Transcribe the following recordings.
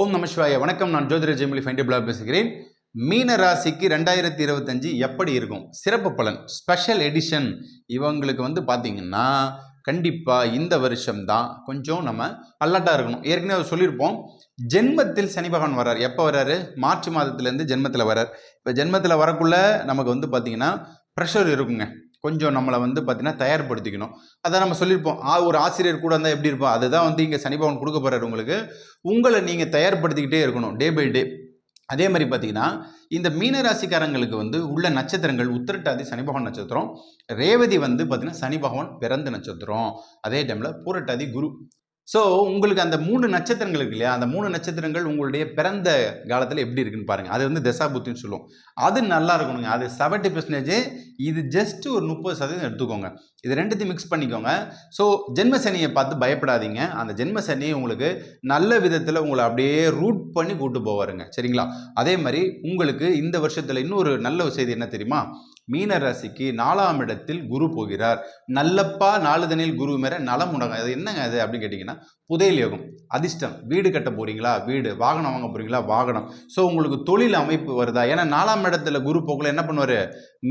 ஓம் நமசிவாய வணக்கம் நான் ஜோதிர ஜெமிலி ஃபைண்டிபிளா பேசுகிறேன். மீன ராசிக்கு ரெண்டாயிரத்தி இருபத்தஞ்சு எப்படி இருக்கும்? சிறப்பு பலன் ஸ்பெஷல் எடிஷன் இவங்களுக்கு வந்து பார்த்தீங்கன்னா கண்டிப்பாக இந்த வருஷம் தான் கொஞ்சம் நம்ம அலர்ட்டாக இருக்கணும். ஏற்கனவே சொல்லியிருப்போம். ஜென்மத்தில் சனி பகவான் வர்றார். எப்போ வர்றாரு? மார்ச் மாதத்துலேருந்து ஜென்மத்தில் வர்றார். இப்போ ஜென்மத்தில் வரக்குள்ள நமக்கு வந்து பார்த்தீங்கன்னா ப்ரெஷர் இருக்குங்க. கொஞ்சம் நம்மளை வந்து பார்த்தீங்கன்னா தயார்படுத்திக்கணும். அதான் நம்ம சொல்லியிருப்போம். ஆ ஒரு ஆசிரியர் கூட இருந்தால் எப்படி இருப்போம் அதுதான் வந்து இங்கே சனிபவன் கொடுக்க போகிறார் உங்களுக்கு. உங்களை நீங்கள் தயார்படுத்திக்கிட்டே இருக்கணும் டே பை டே. அதே மாதிரி பார்த்தீங்கன்னா இந்த மீன ராசிக்காரங்களுக்கு வந்து உள்ள நட்சத்திரங்கள் உத்திரட்டாதி சனி பகவான் நட்சத்திரம் ரேவதி வந்து பார்த்தீங்கன்னா சனி பகவான் பிறந்த நட்சத்திரம். அதே டைமில் பூரட்டாதி குரு. ஸோ உங்களுக்கு அந்த மூணு நட்சத்திரங்கள் இருக்கு இல்லையா? அந்த மூணு நட்சத்திரங்கள் உங்களுடைய பிறந்த காலத்தில் எப்படி இருக்குன்னு பாருங்கள் அது வந்து தசாபுத்தின்னு சொல்லுவோம். அது நல்லா இருக்கணுங்க. அது செவன்ட்டி பர்சன்டேஜ் இது ஜஸ்ட் ஒரு முப்பது சதவீதம் எடுத்துக்கோங்க. இது ரெண்டுத்தையும் மிக்ஸ் பண்ணிக்கோங்க. ஸோ ஜென்ம சனியை பார்த்து பயப்படாதீங்க. அந்த ஜென்ம சனி உங்களுக்கு நல்ல விதத்தில் உங்களை அப்படியே ரூட் பண்ணி கூட்டு போவாருங்க. சரிங்களா? அதே மாதிரி உங்களுக்கு இந்த வருஷத்தில் இன்னொரு நல்ல செய்தி என்ன தெரியுமா? மீன ராசிக்கு நாலாம் இடத்தில் குரு போகிறார். நல்லப்பா நாலுதனில் குரு மேற நலம் உணகம் அது என்னங்க அது அப்படின்னு கேட்டிங்கன்னா புதையல் யோகம் அதிர்ஷ்டம். வீடு கட்ட போறீங்களா? வீடு. வாகனம் வாங்க போறீங்களா? வாகனம். ஸோ உங்களுக்கு தொழில் அமைப்பு வருதா? ஏன்னா நாலாம் இடத்துல குரு போக்கில் என்ன பண்ணுவார்?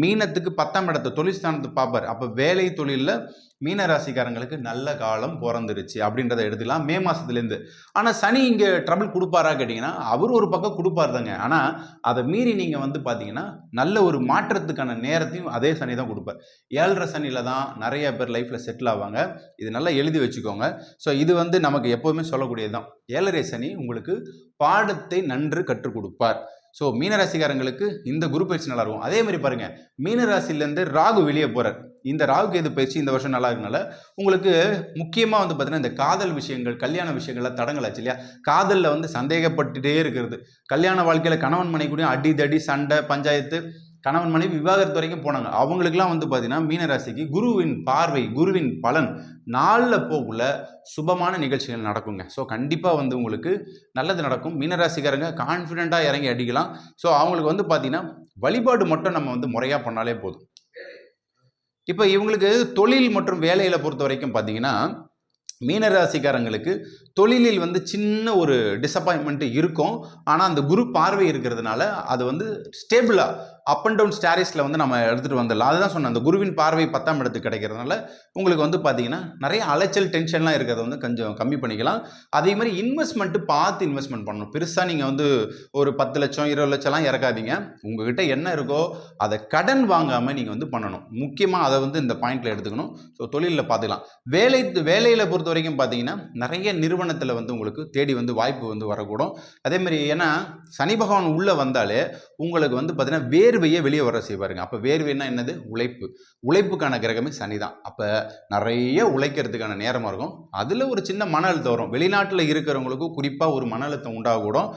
மீனத்துக்கு பத்தாம் இடத்தை தொழில் ஸ்தானத்தை பார்ப்பார். அப்போ வேலை தொழிலில் மீன ராசிக்காரங்களுக்கு நல்ல காலம் பிறந்துருச்சு அப்படின்றத எடுத்துக்கலாம். மே மாதத்துலேருந்து ஆனால் சனி இங்கே ட்ரபிள் கொடுப்பாரா கேட்டிங்கன்னா அவர் ஒரு பக்கம் கொடுப்பார் தாங்க ஆனால் அதை மீறி நீங்கள் வந்து பார்த்தீங்கன்னா நல்ல ஒரு மாற்றத்துக்கான நேரத்தையும் அதே சனி தான் கொடுப்பார். ஏழரை சனியில் தான் நிறைய பேர் லைஃப்பில் செட்டில் ஆவாங்க. இது நல்லா எழுதி வச்சுக்கோங்க. ஸோ இது வந்து நமக்கு எப்போவுமே சொல்லக்கூடியது தான் ஏழரை சனி உங்களுக்கு பாடத்தை நன்று கற்றுக் கொடுப்பார். ஸோ மீனராசிக்காரங்களுக்கு இந்த குரு பயிற்சி நல்லா இருக்கும். அதே மாதிரி பாருங்க மீனராசிலேருந்து ராகு வெளியே போறார். இந்த ராகு கேது பயிற்சி இந்த வருஷம் நல்லா இருக்கனால உங்களுக்கு முக்கியமாக வந்து பார்த்தீங்கன்னா இந்த காதல் விஷயங்கள் கல்யாண விஷயங்கள்லாம் தடங்கள் ஆச்சு இல்லையா? காதலில் வந்து சந்தேகப்பட்டுட்டே இருக்கிறது. கல்யாண வாழ்க்கையில் கணவன் மனைக்குடியும் அடி தடி சண்டை பஞ்சாயத்து கணவன் மனைவி விவாகரத்து வரைக்கும் போனாங்க. அவங்களுக்குலாம் வந்து பார்த்தீங்கன்னா மீனராசிக்கு குருவின் பார்வை குருவின் பலன் நாளில் போக்குள்ள சுபமான நிகழ்ச்சிகள் நடக்குங்க. ஸோ கண்டிப்பாக வந்து உங்களுக்கு நல்லது நடக்கும். மீனராசிக்காரங்க கான்ஃபிடெண்ட்டாக இறங்கி அடிக்கலாம். ஸோ அவங்களுக்கு வந்து பார்த்தீங்கன்னா வழிபாடு மட்டும் நம்ம வந்து முறையாக பண்ணாலே போதும். இப்போ இவங்களுக்கு தொழில் மற்றும் வேலையில் பொறுத்த வரைக்கும் பார்த்தீங்கன்னா மீனராசிக்காரங்களுக்கு தொழிலில் வந்து சின்ன ஒரு டிசப்பாயின்மெண்ட்டு இருக்கும். ஆனால் அந்த குரு பார்வை இருக்கிறதுனால அது வந்து ஸ்டேபிளாக அப் அண்ட் டவுன் ஸ்டாரிஸில் வந்து நம்ம எடுத்துகிட்டு வந்துடலாம். அதுதான் சொன்னேன் அந்த குருவின் பார்வை பத்தாம் இடத்துக்கு கிடைக்கிறதுனால உங்களுக்கு வந்து பார்த்தீங்கன்னா நிறைய அலைச்சல் டென்ஷன்லாம் இருக்கிறத வந்து கொஞ்சம் கம்மி பண்ணிக்கலாம். அதே மாதிரி இன்வெஸ்ட்மெண்ட்டு பார்த்து இன்வெஸ்ட்மெண்ட் பண்ணணும். பெருசாக நீங்கள் வந்து ஒரு பத்து லட்சம் இருபது லட்சம்லாம் இறக்காதீங்க. உங்ககிட்ட என்ன இருக்கோ அதை கடன் வாங்காமல் நீங்கள் வந்து பண்ணணும். முக்கியமாக அதை வந்து இந்த பாயிண்டில் எடுத்துக்கணும். ஸோ தொழிலில் பார்த்துக்கலாம். வேலை வேலையில் பொறுத்த வரைக்கும் பார்த்தீங்கன்னா நிறைய நிறுவனத்தில் வந்து உங்களுக்கு தேடி வந்து வாய்ப்பு வந்து வரக்கூடும். அதே மாதிரி ஏன்னா சனி பகவான் உள்ளே வந்தாலே உங்களுக்கு வந்து பார்த்தீங்கன்னா வேர்வையை வெளியே வர செய்வாருங்க அப்போ வேர்வைன்னா என்னது? உழைப்பு. உழைப்புக்கான கிரகமே சனி தான். அப்போ நிறைய உழைக்கிறதுக்கான நேரமாக இருக்கும். அதில் ஒரு சின்ன மன அழுத்தம் வரும். வெளிநாட்டில் இருக்கிறவங்களுக்கு குறிப்பாக ஒரு மன அழுத்தம் உண்டாகக்கூடும்.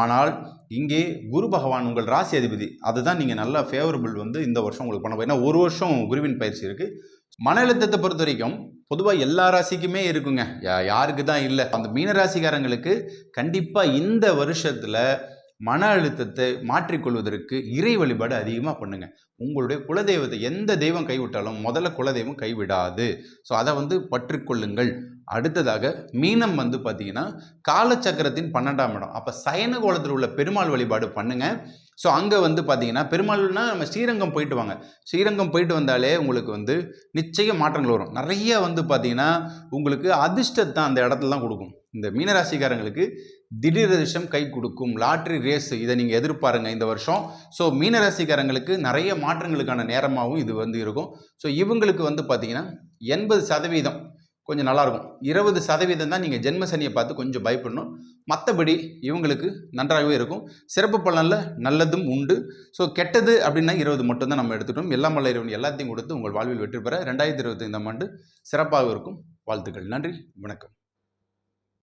ஆனால் இங்கே குரு பகவான் உங்கள் ராசி அதிபதி. அதுதான் நீங்கள் நல்லா ஃபேவரபிள் வந்து இந்த வருஷம் உங்களுக்கு பண்ண ஏன்னா ஒரு வருஷம் குருவின் பயிற்சி இருக்குது மன அழுத்தத்தை பொறுத்த வரைக்கும் பொதுவாக எல்லா ராசிக்குமே இருக்குங்க. யாருக்கு தான் இல்லை. அந்த மீன ராசிக்காரங்களுக்கு கண்டிப்பாக இந்த வருஷத்தில் மன அழுத்தத்தை மாற்றிக்கொள்வதற்கு இறை வழிபாடு அதிகமாக பண்ணுங்க. உங்களுடைய குலதெய்வத்தை எந்த தெய்வம் கைவிட்டாலும் முதல்ல குலதெய்வம் கைவிடாது. ஸோ அதை வந்து பற்றிக்கொள்ளுங்கள். அடுத்ததாக மீனம் வந்து பார்த்தீங்கன்னா காலச்சக்கரத்தின் பன்னெண்டாம் இடம். அப்போ சயன கோலத்தில் உள்ள பெருமாள் வழிபாடு பண்ணுங்க. ஸோ அங்கே வந்து பார்த்தீங்கன்னா பெருமாள்னா நம்ம ஸ்ரீரங்கம் போயிட்டு வாங்க. ஸ்ரீரங்கம் போயிட்டு வந்தாலே உங்களுக்கு வந்து நிச்சயம் மாற்றங்கள் வரும். நிறைய வந்து பார்த்தீங்கன்னா உங்களுக்கு அதிர்ஷ்டத்தை அந்த இடத்துல தான் கொடுக்கும். இந்த மீனராசிக்காரங்களுக்கு திடீர் அதிர்ஷ்டம் கை கொடுக்கும். லாட்ரி ரேஸ் இதை நீங்கள் எதிர்பாருங்க இந்த வருஷம். ஸோ மீனராசிக்காரங்களுக்கு நிறைய மாற்றங்களுக்கான நேரமாகவும் இது வந்து இருக்கும். ஸோ இவங்களுக்கு வந்து பார்த்தீங்கன்னா எண்பது சதவீதம் கொஞ்சம் நல்லாயிருக்கும். இருபது சதவீதம் தான் நீங்கள் ஜென்ம சனியை பார்த்து கொஞ்சம் பயப்படணும். மற்றபடி இவங்களுக்கு நன்றாகவே இருக்கும். சிறப்பு பலனில் நல்லதும் உண்டு. ஸோ கெட்டது அப்படின்னா இருபது மட்டும்தான் நம்ம எடுத்துட்டோம். எல்லாம் மலையிறவன் எல்லாத்தையும் கொடுத்து உங்கள் வாழ்வில் வெற்றி பெற ரெண்டாயிரத்தி இருபத்தைந்தாம் ஆண்டு சிறப்பாக இருக்கும். வாழ்த்துக்கள். நன்றி. வணக்கம்.